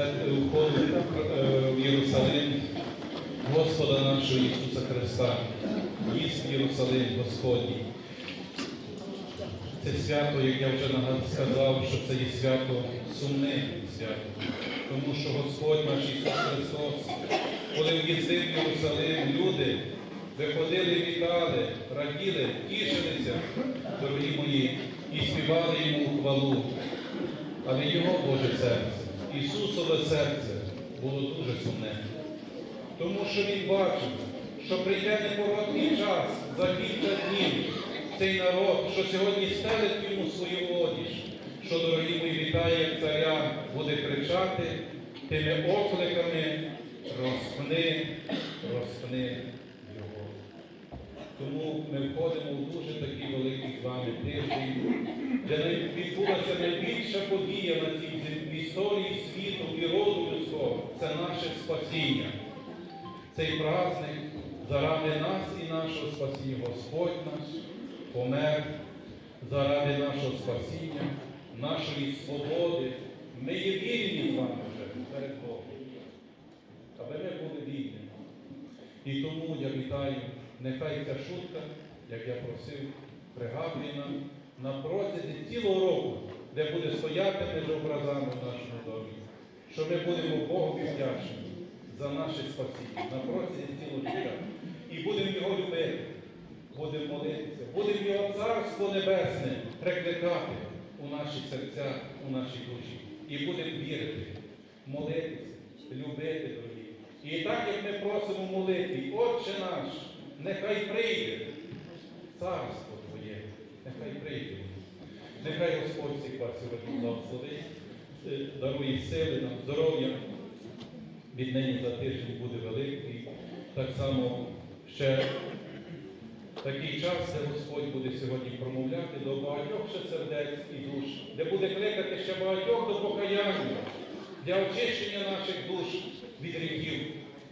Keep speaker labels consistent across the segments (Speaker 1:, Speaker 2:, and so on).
Speaker 1: е, в Єрусалим Господа нашого Ісуса Христа. Їсть Єрусалим Господній. Це свято, як я вже сказав, що це є свято сумне свято. Тому що Господь наш Ісус Христос, коли в'їздив Єрусалим, люди виходили, вітали, раділи, тішилися, дорогі мої, і співали йому хвалу. Але його Боже серце, Ісусове серце було дуже сумне. Тому що він бачив, що прийде непороткий час за кілька днів цей народ, що сьогодні стелить йому свою одіж, що, дорогі мої, вітає як царя, буде кричати тими окликами розпни, розпни його. Тому ми входимо в дуже такий великий з вами тиждень, де відбулася найбільша подія на цій історії світу і роду людського це наше спасіння. Цей праздник заради нас і нашого спасіння Господь наш помер заради нашого спасіння, нашої свободи. Ми є вільні з вами вже перед Богом. Аби ми були вільні. І тому я вітаю, нехай ця шутка, як я просив, пригадує нам на протязі цілого року, де буде стояти між образами в нашому домі, що ми будемо Богу вдячні за наше спасіння на протязі цілого життя. І будемо його любити, будемо молитися, будемо його Царство Небесне прикликати у наші серця, у наші душі. І будемо вірити, молитися, любити, дорогі. І так, як ми просимо молити, Отче наш, нехай прийде царство нехай прийде. Нехай Господь всіх вас сьогодні благословить, е, дарує сили нам, здоров'я. Віднині за тиждень буде великий. Так само ще такий час, де Господь буде сьогодні промовляти до багатьох ще сердець і душ, де буде кликати ще багатьох до покаяння для очищення наших душ від гріхів.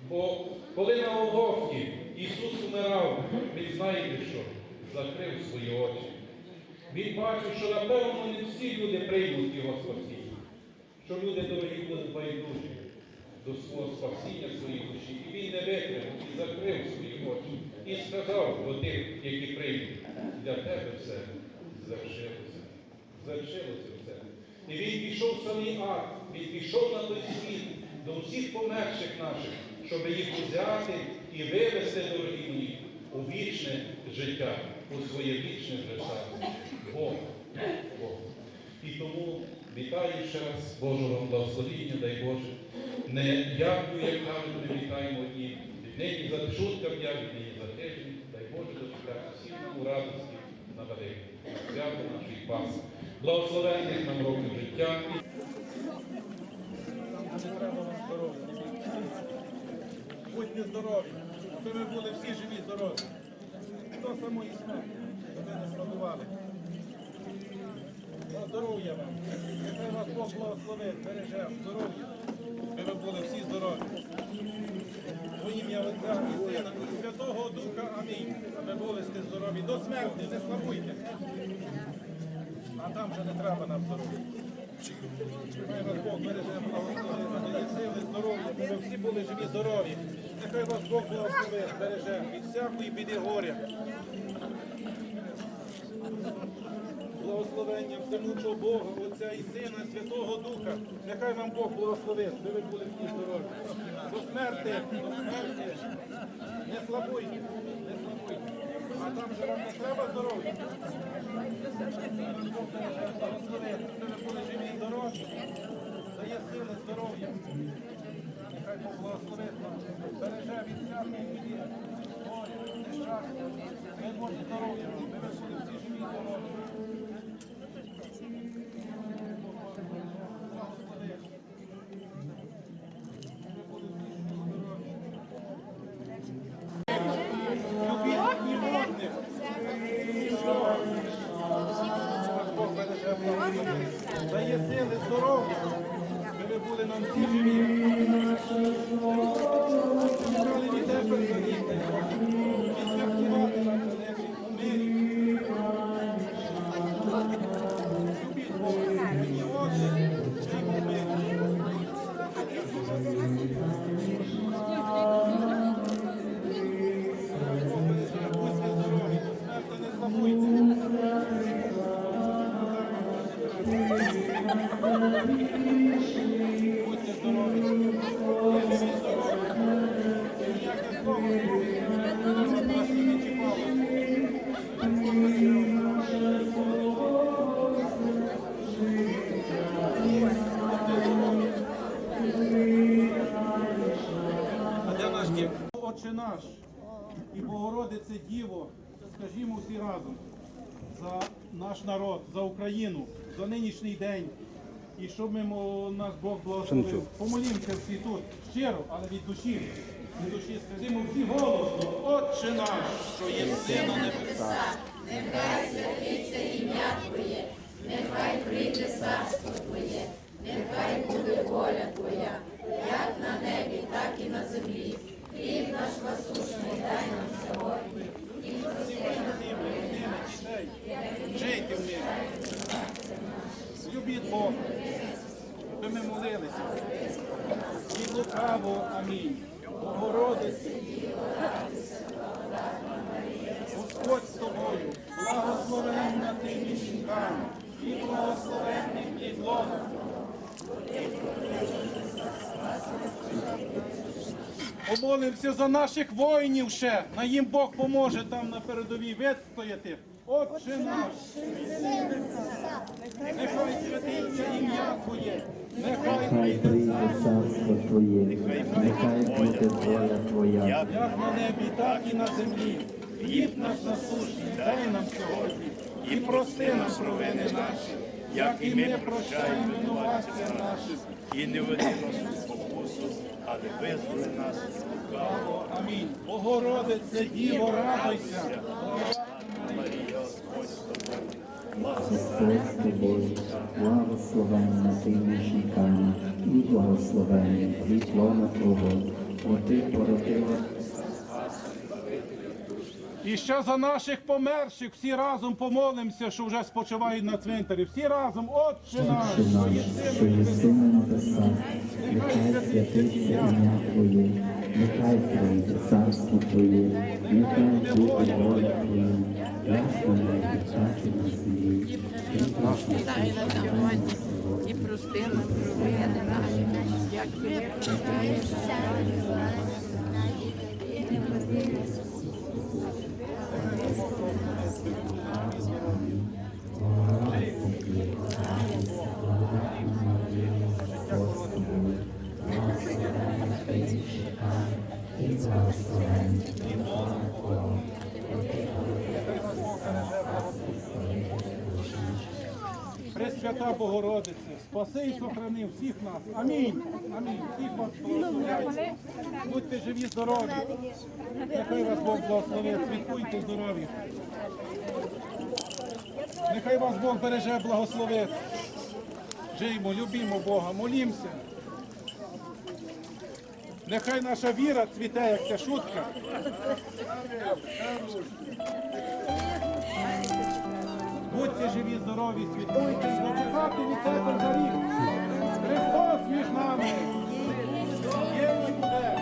Speaker 1: Бо коли на Голгофті Ісус умирав, Він знаєте що? Закрив свої очі. Він бачив, що напевно не всі люди приймуть Його спасіння, що люди дорогі будуть байдужі до свого спасіння своєї душі. І він не витримав і закрив свої очі. І сказав до тих, які прийдуть, для тебе все завершилося. Завершилося все. І він пішов в самий ад, він пішов на той світ до всіх померших наших, щоб їх взяти і вивести, дорогі мої, у вічне життя, у своє вічне життя. Бог. Бог. І тому вітаю ще раз Божого благословіння, дай Боже. Не дякую, як кажуть, ми вітаємо одні. Віднині за шутка дня, віднині за тиждень, дай Боже, дочекати всім у радості на велике. на Свято нашої Пасхи. Благословенних нам років життя.
Speaker 2: Будьте здорові, аби ви були всі живі, здорові. До самої смерті, ви не складували. Здоров'я вам. Нехай вас Бог благословить, береже здоров'я, аби ви були всі здорові. Во ім'я Отця і Сина і Святого Духа. Амінь. Аби були всі здорові. До смерті, не слабуйте. А там вже не треба нам здоров'я. Нехай вас Бог береже, благословить, надає сили, здоров'я, всі були живі, здорові. Нехай вас Бог благословить, береже від всякої біди горя. Благословення всемучого Бога, Отця і Сина, Святого Духа. Нехай вам Бог благословить, щоб ви були всі здорові. До смерти, до смерті. Не слабуйте, не слабуйте. А там же вам не треба здоров'я. Бог береже, благословить, щоб ви були живі, здорові. Дає сили, здоров'я. Нехай Бог благословить нам, береже від всякої біди, горя, нещастя. не Боже здоров'я, ми ви були всі живі, здорові. Скажімо всі разом за наш народ, за Україну, за нинішній день. І щоб ми нас Бог благословив. Помолімося всі тут щиро, але від душі. Від душі скажімо всі голосно, Отче наш, що є на небесах. Жийте в них. Любіть Бога. Ви ми молилися. І лукаво, амінь. Богородиці. Господь з тобою, благословенна ти між жінками, і благословенний. Помолимося за наших воїнів ще. На їм Бог поможе там на передовій вистояти. Отче наш, нехай святиться ім'я Твоє, нехай
Speaker 3: Хай
Speaker 2: прийде
Speaker 3: прийде царство Твоє, нехай буде воля Твоя,
Speaker 2: як на небі, так і на землі. Хліб наш насущний, дай нам сьогодні, і прости нам провини наші, як і ми прощаємо винуватцям нашим.
Speaker 4: І не веди нас у спокусу, але визволи нас від лукавого.
Speaker 2: Амінь. Богородице, Діво, радуйся.
Speaker 4: Марія, Господь з тобою.
Speaker 3: З тобою, благословенна ти між жінками, і благословенний плід лона Твого, бо ти породила
Speaker 2: І ще за наших померших всі разом помолимося, що вже спочивають на цвинтарі. Всі разом, Отче наш, що єси небесах.
Speaker 3: на нехай святиться ім'я Твоє, нехай прийде царство Твоє, нехай буде воля Твоя, як на небі, на землі.
Speaker 5: Дай нам сьогодні і прости нам провини наші, як ми прощаємо.
Speaker 2: Пресвята Богородице, спаси і сохрани всіх нас. Амінь. Амінь. Всіх вас благословляю. Будьте живі, здорові. Нехай вас Бог благословить. Святкуйте здорові. Нехай вас Бог береже, благословить. Жиймо, любімо Бога, молімося. Нехай наша віра цвіте, як ця шутка. Будьте живі, здорові, святкуйте, не від цього горіх. Христос між нами. Є і.